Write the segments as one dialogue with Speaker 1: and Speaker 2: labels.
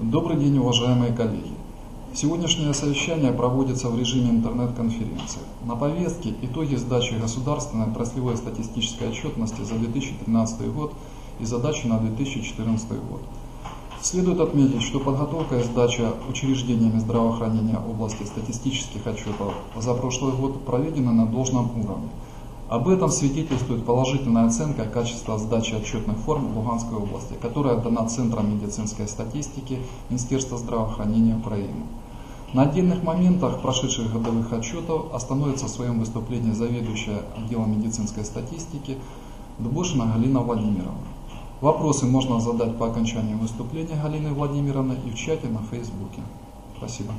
Speaker 1: Добрый день, уважаемые коллеги. Сегодняшнее совещание проводится в режиме интернет-конференции. На повестке итоги сдачи государственной отраслевой статистической отчетности за 2013 год и задачи на 2014 год. Следует отметить, что подготовка и сдача учреждениями здравоохранения области статистических отчетов за прошлый год проведены на должном уровне. Об этом свидетельствует положительная оценка качества сдачи отчетных форм Луганской области, которая дана Центром медицинской статистики Министерства здравоохранения Украины. На отдельных моментах прошедших годовых отчетов остановится в своем выступлении заведующая отделом медицинской статистики Дубошина Галина Владимировна. Вопросы можно задать по окончании выступления Галины Владимировны и в чате на Фейсбуке. Спасибо.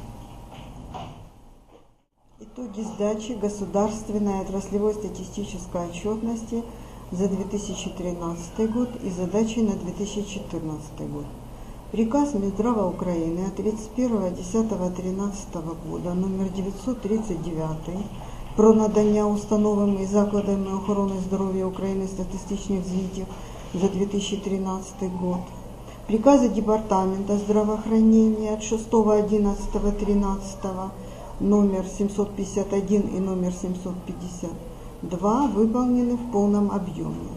Speaker 2: Итоги сдачи государственной отраслевой статистической отчетности за 2013 год и задачи на 2014 год. Приказ Минздрава Украины от 31.10.13 года номер 939 про надання установами і закладами охорони здоров'я України статистичних звітів за 2013 год. Приказы Департамента здравоохранения от 6.11.13 номер 751 и номер 752 выполнены в полном объеме.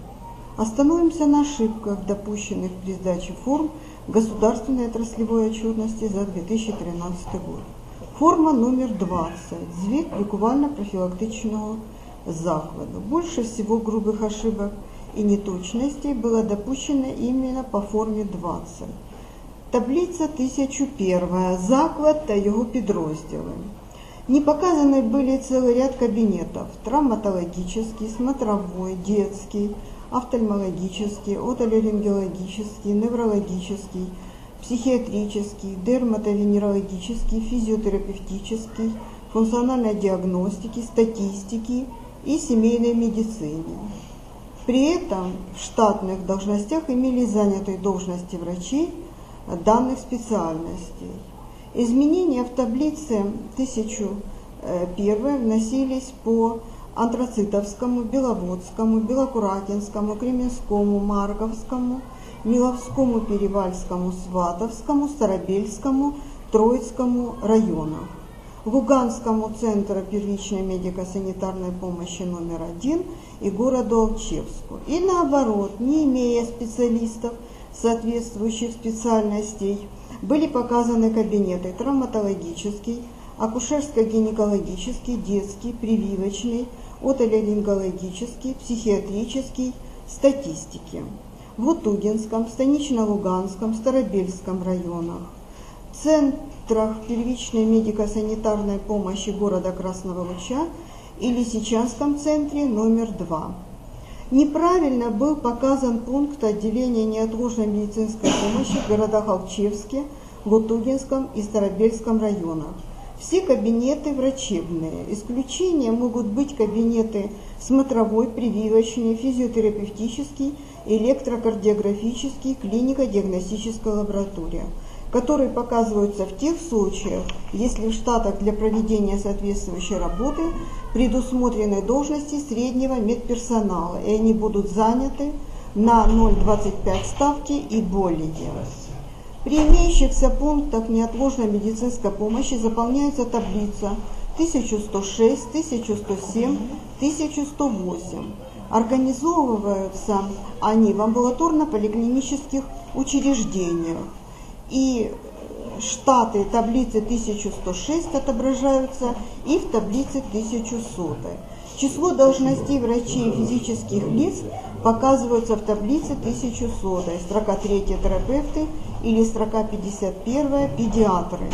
Speaker 2: Остановимся на ошибках, допущенных при сдаче форм государственной отраслевой отчетности за 2013 год. Форма номер 20. Звіт лікувально-профілактичного закладу. Больше всего грубых ошибок и неточностей было допущено именно по форме 20. Таблиця 1001. Заклад та його підрозділи. Не показаны были целый ряд кабинетов. Травматологический, смотровой, детский, офтальмологический, отоларингологический, неврологический, психиатрический, дерматовенерологический, физиотерапевтический, функциональной диагностики, статистики и семейной медицине. При этом в штатных должностях имели занятые должности врачей данных специальностей. Изменения в таблице 1001 вносились по Антрацитовскому, Беловодскому, Белокуратинскому, Кременскому, Марковскому, Миловскому, Перевальскому, Сватовскому, Старобельскому, Троицкому районах. Луганскому центру первичной медико-санитарной помощи номер один и городу Алчевску. И наоборот, не имея специалистов соответствующих специальностей, были показаны кабинеты травматологический, акушерско-гинекологический, детский, прививочный, отоларингологический, психиатрический, статистики. В Лутугинском, Станично-Луганском, Старобельском районах, центрах первичной медико-санитарной помощи города Красного Луча и Лисичанском центре номер 2. Неправильно был показан пункт отделения неотложной медицинской помощи в городах Алчевске, Лутугинском и Старобельском районах. Все кабинеты врачебные. Исключения могут быть кабинеты смотровой, прививочный, физиотерапевтический, электрокардиографический, клинико-диагностическая лаборатория, которые показываются в тех случаях, если в штатах для проведения соответствующей работы предусмотрены должности среднего медперсонала, и они будут заняты на 0,25 ставки и более. При имеющихся пунктах неотложной медицинской помощи заполняется таблица 1106, 1107, 1108. Организовываются они в амбулаторно-поликлинических учреждениях. И штаты таблицы 1106 отображаются и в таблице 1100. Число должностей врачей и физических лиц показываются в таблице 1100. Строка 3 терапевты или строка 51 педиатры.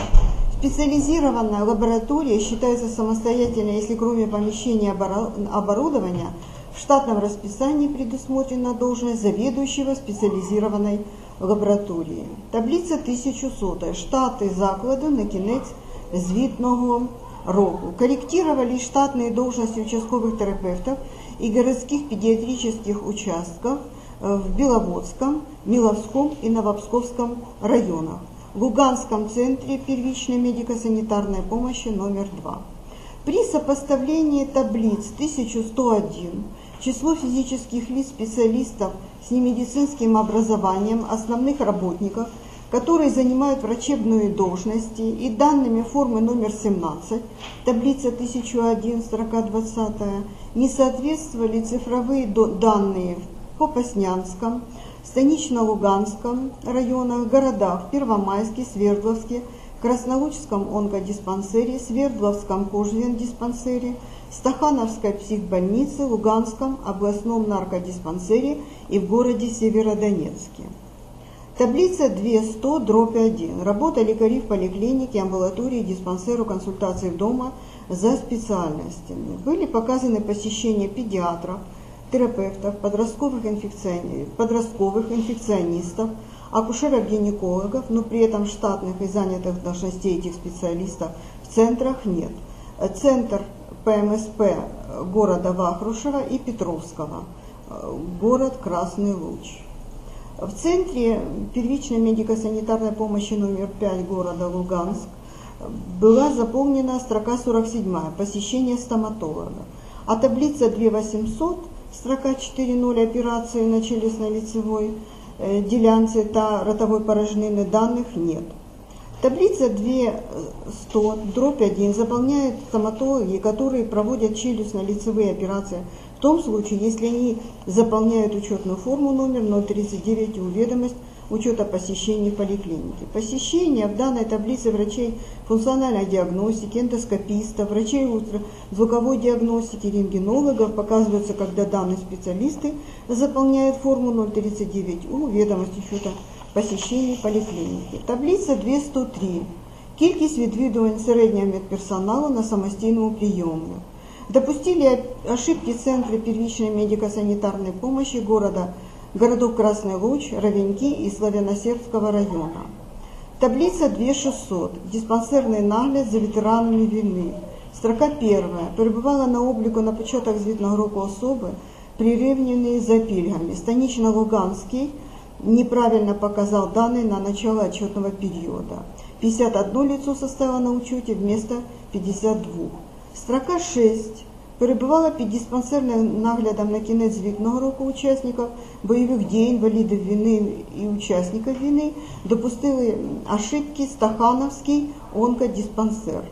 Speaker 2: Специализированная лаборатория считается самостоятельной, если кроме помещения оборудования в штатном расписании предусмотрена должность заведующего специализированной лабораторії. Таблиця 1100. Штати закладу на кінець звітного року. Корректировали штатные должности участковых терапевтов и городских педиатрических участков в Беловодском, Миловском и Новопсковском районах. В Луганском центре первичной медико-санитарной помощи номер 2. При сопоставлении таблиц 1101 число физических лиц специалистов с немедицинским образованием, основных работников, которые занимают врачебные должности и данными формы номер 17, таблица 1001, строка 20, не соответствовали цифровые данные в Попаснянском, Станично-Луганском районах, городах Первомайске, Свердловске, Краснолучском онкодиспансере, Свердловском кожвен-диспансере, Стахановской психбольнице, Луганском областном наркодиспансере и в городе Северодонецке. Таблица 200, дробь 1. Работа лекарей в поликлинике, амбулатории, диспансеру, консультации дома за специальностями. Были показаны посещения педиатров, терапевтов, подростковых, инфекциони... подростковых инфекционистов, акушеров-гинекологов, но при этом штатных и занятых должностей этих специалистов в центрах нет. Центр ПМСП города Вахрушева и Петровского, город Красный Луч. В центре первичной медико-санитарной помощи номер 5 города Луганск была заполнена строка 47 «Посещение стоматолога», а таблица 2800, строка 4.0 «Операции на челюстно-лицевой э, делянце та ротовой порожнины» данных нет. Таблица 200, дробь 1 заполняют стоматологи, которые проводят челюстно-лицевые операции в том случае, если они заполняют учетную форму номер 039 и уведомость учета посещений поликлиники. Посещения в данной таблице врачей функциональной диагностики, эндоскопистов, врачей звуковой диагностики, рентгенологов показываются, когда данные специалисты заполняют форму 039У, ведомость учета посещений поликлиники. Таблица 203. Кількість відвідувань середнього медперсоналу на самостійному прийому. Допустили ошибки Центра первичной медико-санитарной помощи города, городов Красный Луч, Ровеньки и Славяносербского района. Таблица 2600. Диспансерний нагляд за ветеранами війни. Строка первая. Перебувала на обліку на початок звітного року особи, прирівняні за пільгами. Станично-Луганский неправильно показал данные на начало отчетного периода. 51 лицо составило на учете вместо 52. Строка 6 перебувала під диспансерним наглядом на кінець звітного року учасників бойових дій, інвалідів війни і учасників війни, допустили ошибки Стахановський онкодиспансер.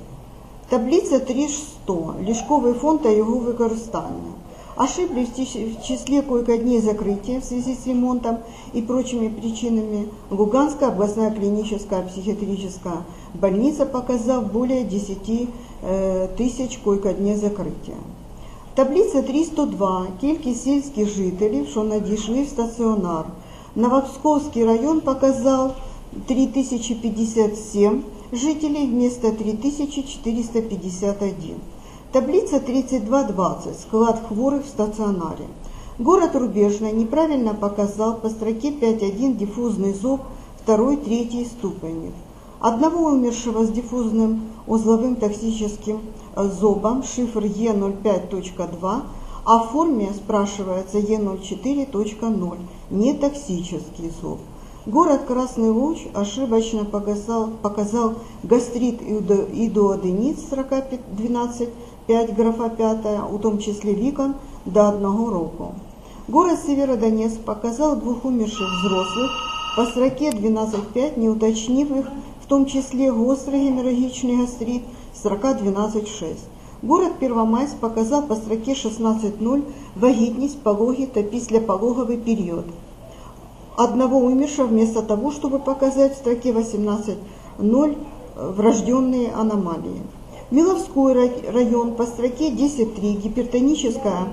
Speaker 2: Таблиця 3.100. Ліжковий фонд та його використання. Ошиблись в числе койко-дней закрытия в связи с ремонтом и прочими причинами. Луганская областная клиническая психиатрическая больница, показав более 10 э, тисяч койко-дней закриття. Таблиця 302. Кількість сільських жителів, що надійшли в стаціонар. Новопсковский район показав 3057 жителей вместо 3451. Таблица 32.20. Склад хворых в стационаре. Город Рубежный неправильно показал по строке 5.1 диффузный зоб 2-3 ступени. Одного умершего с диффузным узловым токсическим зобом, шифр Е05.2, а в форме спрашивается Е04.0, не токсический зоб. Город Красный Луч ошибочно показал, показал гастрит и дуоденит строка 12, 5 графа 5, у том числе віком до одного року. Город Северодонецк показал двух умерших взрослых по строке 12.5, не уточнив их, в том числе гострый геморрагичный гастрит, строка 12.6. Город Первомайск показал по строке 16.0 вагітність, пологи та післяпологовий период. Одного умершего вместо того, чтобы показать в строке 18.0 врожденные аномалии. Миловской район по строке 10.3 гипертоническая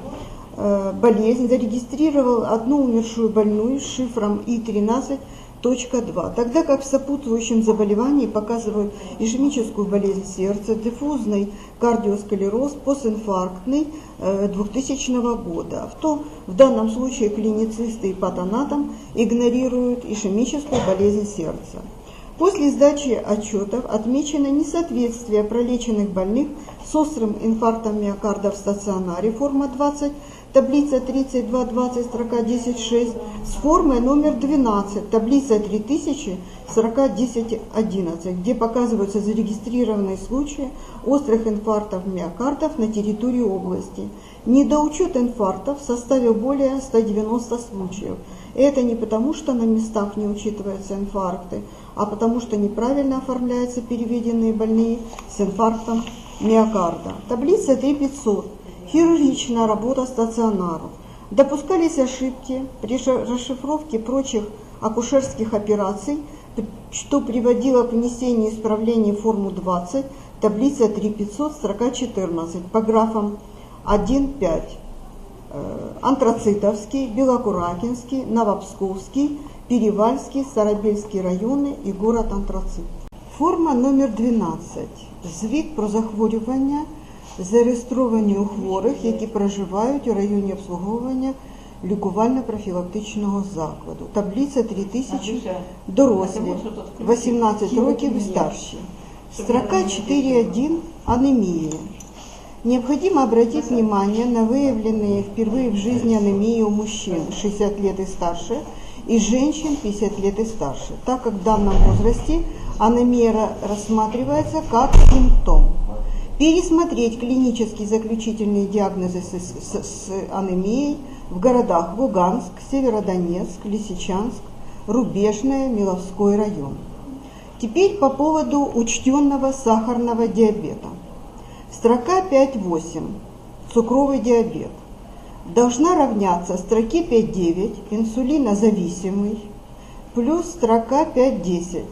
Speaker 2: э, болезнь зарегистрировал одну умершую больную с шифром И13.2, тогда как в сопутствующем заболевании показывают ишемическую болезнь сердца, диффузный кардиосклероз, постинфарктный 2000 э, года. В, то, в данном случае клиницисты и патонатом игнорируют ишемическую болезнь сердца. После сдачи отчетов отмечено несоответствие пролеченных больных с острым инфарктом миокарда в стационаре, форма 20, таблица 3220, строка 10.6, с формой номер 12, таблица 3000, строка 10.11, где показываются зарегистрированные случаи острых инфарктов миокардов на территории области. Недоучет инфарктов составил более 190 случаев – Это не потому, что на местах не учитываются инфаркты, а потому что неправильно оформляются переведенные больные с инфарктом миокарда. Таблица 3500. Хирургичная работа стационаров. Допускались ошибки при расшифровке прочих акушерских операций, что приводило к внесению исправлений в форму 20, таблица 3500, строка 14, по графам 1.5. Антрацитовский, Белокуракинский, Новопсковский, Перевальский, Старобельский райони і город Антрацит. Форма номер 12. Звіт про захворювання, зареєстровані у хворих, які проживають у районі обслуговування лікувально-профілактичного закладу. Таблиця 3000 дорослі, 18 років і старші. Строка 4.1 анемия. Необходимо обратить внимание на выявленные впервые в жизни анемии у мужчин 60 лет и старше и женщин 50 лет и старше, так как в данном возрасте анемия рассматривается как симптом. Пересмотреть клинические заключительные диагнозы с, с, с анемией в городах Луганск, Северодонецк, Лисичанск, Рубежное, Миловской район. Теперь по поводу учтенного сахарного диабета. Строка 5.8. Цукровый диабет. Должна равняться строке 5.9. Инсулинозависимый. Плюс строка 5.10.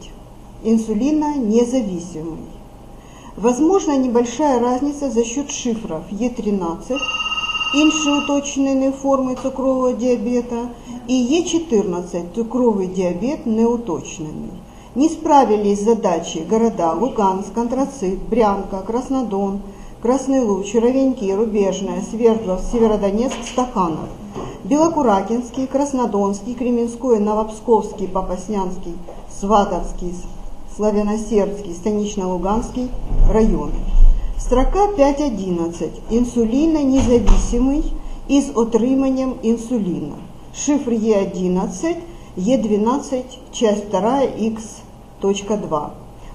Speaker 2: Инсулина независимый. Возможна небольшая разница за счет шифров Е13, інші уточнені форми цукрового диабета, и Е14, цукровый диабет неуточненный. Не справились с задачей города Луганск, Антрацит, Брянка, Краснодон, Красный Луч, Ровеньки, Рубежная, Свердлов, Северодонецк, Стаханов, Белокуракинский, Краснодонский, Кременской, Новопсковский, Попаснянский, Сватовский, Славяносербский, Станично-Луганский районы. Строка 5.11. Інсулінонезависимий із отриманням інсуліна. Шифр Е11, Е12, часть 2, Х.2.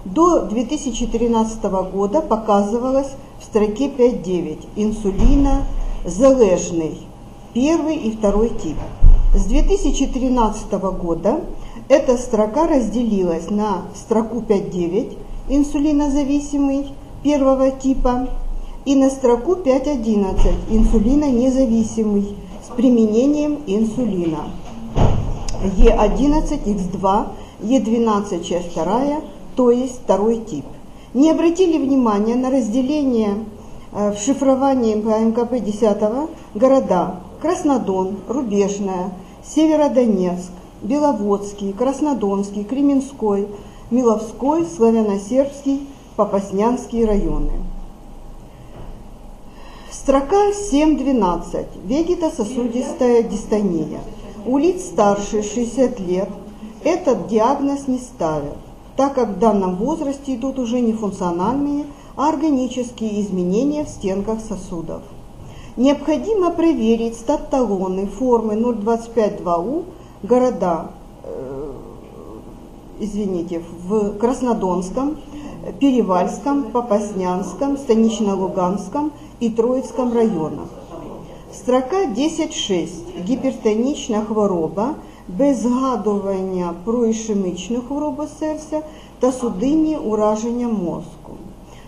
Speaker 2: До 2013 года показывалось в строке 5.9 инсулина залежный, первый и второй тип. С 2013 года эта строка разделилась на строку 5.9 инсулинозависимый первого типа и на строку 5.11 инсулинонезависимый с применением инсулина. Е11, Х2, Е12, часть 2, то есть второй тип. Не обратили внимания на разделение в шифровании МКП 10 города Краснодон, Рубежная, Северодонецк, Беловодский, Краснодонский, Кременской, Миловской, Славяно-Сербский, Попаснянские районы. Строка 7.12. Вегетососудистая дистония. У лиц старше 60 лет этот диагноз не ставят, так как в данном возрасте идут уже не функциональные, а органические изменения в стенках сосудов. Необходимо проверить стат-талоны формы 025-2У города, э, извините, в Краснодонском, Перевальском, Попаснянском, Станично-Луганском и Троицком районах. Строка 10.6. Гіпертонічна хвороба без згадування про ішемічну хворобу серця та судинні ураження мозку.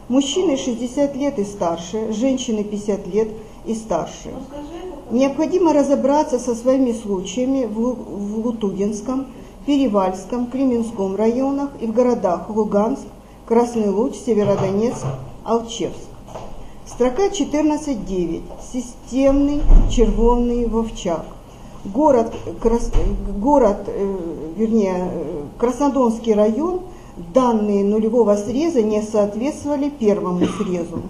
Speaker 2: Мужчины 60 лет и старше, женщины 50 лет и старше. Необходимо разобраться со своими случаями в Лутугинском, Перевальском, Кременском районах и в городах Луганск, Красный Луч, Северодонецк, Алчевск. Строка 14.9. Системный червонный вовчак. Город, крас, город э, вернее, Краснодонский район, данные нулевого среза не соответствовали первому срезу.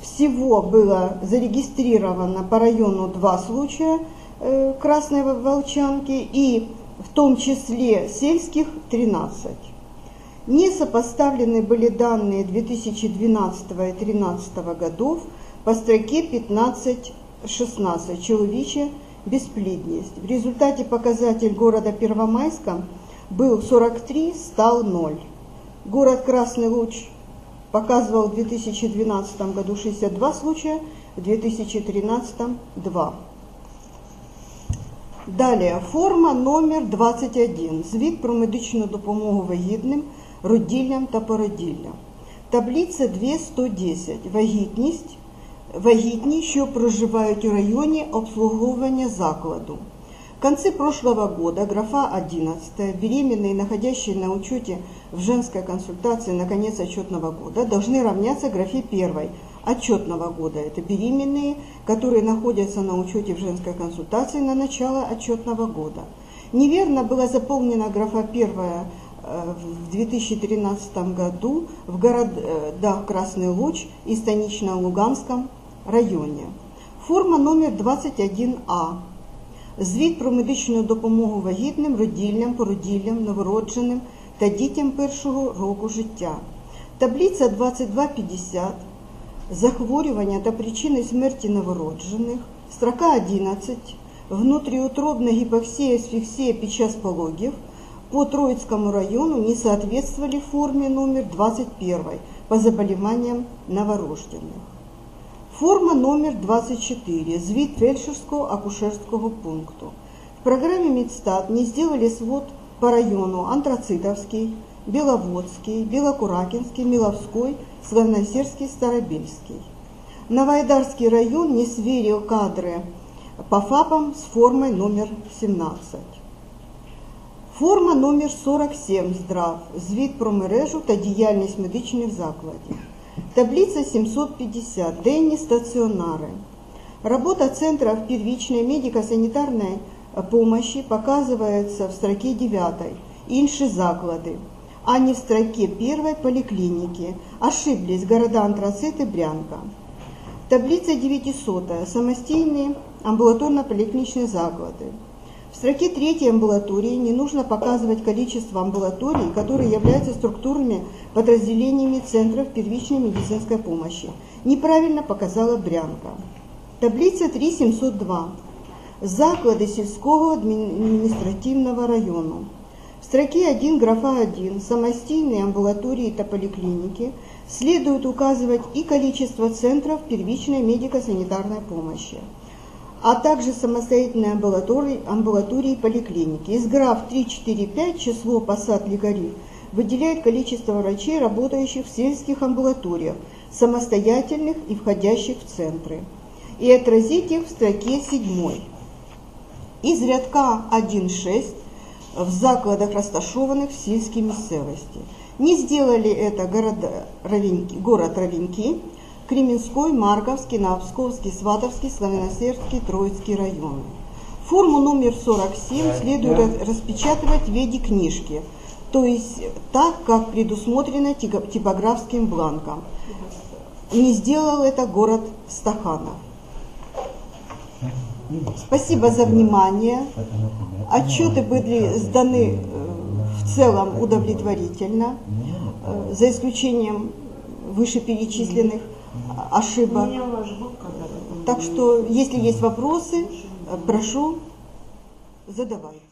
Speaker 2: Всего было зарегистрировано по району два случая э, красной волчанки и в том числе сельских 13. Не сопоставлены были данные 2012 и 2013 годов по строке 15-16 «Человечья бесплидность». В результате показатель города Первомайска был 43, стал 0. Город Красный Луч показывал в 2012 году 62 случая, в 2013 2. Далі форма номер 21. Звіт про медичну допомогу вагітним, роділлям та породіллям. Таблиця 210. Вагітність. Вагітні, що проживають у районі обслуговування закладу. В конце прошлого года графа 11 беременные, находящие на учете в женской консультации на конец отчетного года, должны равняться графе 1 отчетного года. Это беременные, которые находятся на учете в женской консультации на начало отчетного года. Неверно была заполнена графа 1 э, в 2013 году в городах Красный Луч и Станично-Луганском районе. Форма номер 21А. Звіт про медичну допомогу вагітним, родільням, породіллям, новородженим та дітям першого року життя. Таблиця 2250. Захворювання та причини смерті новороджених. Строка 11. Внутріутробна гіпоксія, асфіксія під час пологів по Троицкому району не соответствовали форме номер 21 по заболеваниям новорожденных. Форма номер 24. Звіт фельдшерського акушерського пункту. В программе Медстат не сделали свод по району Антрацитовский, Беловодский, Белокуракинский, Миловской, Славносерский, Старобельский. Новоайдарский район не сверил кадры по ФАПам с формой номер 17. Форма номер 47 здрав. Звіт про мережу та діяльність медичних закладів. Таблица 750. Денні стаціонари. Работа центров первичной медико-санитарной помощи показывается в строке 9. Інші заклади, а не в строке 1 поликлиники. Ошиблись города Антрацит и Брянка. Таблица 900. Самостійні амбулаторно-поликлиничные заклади. В строке 3 амбулатории не нужно показывать количество амбулаторий, которые являются структурными подразделениями центров первичной медицинской помощи. Неправильно показала Брянка. Таблиця 3702. Заклади сільського адміністративного району. В строке 1 графа 1 самостийные амбулатории и поликлиники следует указывать и количество центров первичной медико-санитарной помощи а также самостоятельные амбулатории, амбулатории и поликлиники. Из граф 3, 4, 5 число посад лекарей выделяет количество врачей, работающих в сельских амбулаториях, самостоятельных и входящих в центры. И отразить их в строке 7. Из рядка 1.6 в закладах, розташованих в сільській місцевості. Не сделали это город Равеньки, город Равеньки, Кременской, Марковский, Новосковский, Сватовский, Славяносерский, Троицкий районы. Форму номер 47 следует распечатывать в виде книжки, то есть так, как предусмотрено типографским бланком. Не сделал это город Стаханов. Спасибо за внимание. Отчеты были сданы в целом удовлетворительно, за исключением вышеперечисленных ошибок. Так что, если есть вопросы, прошу, задавайте.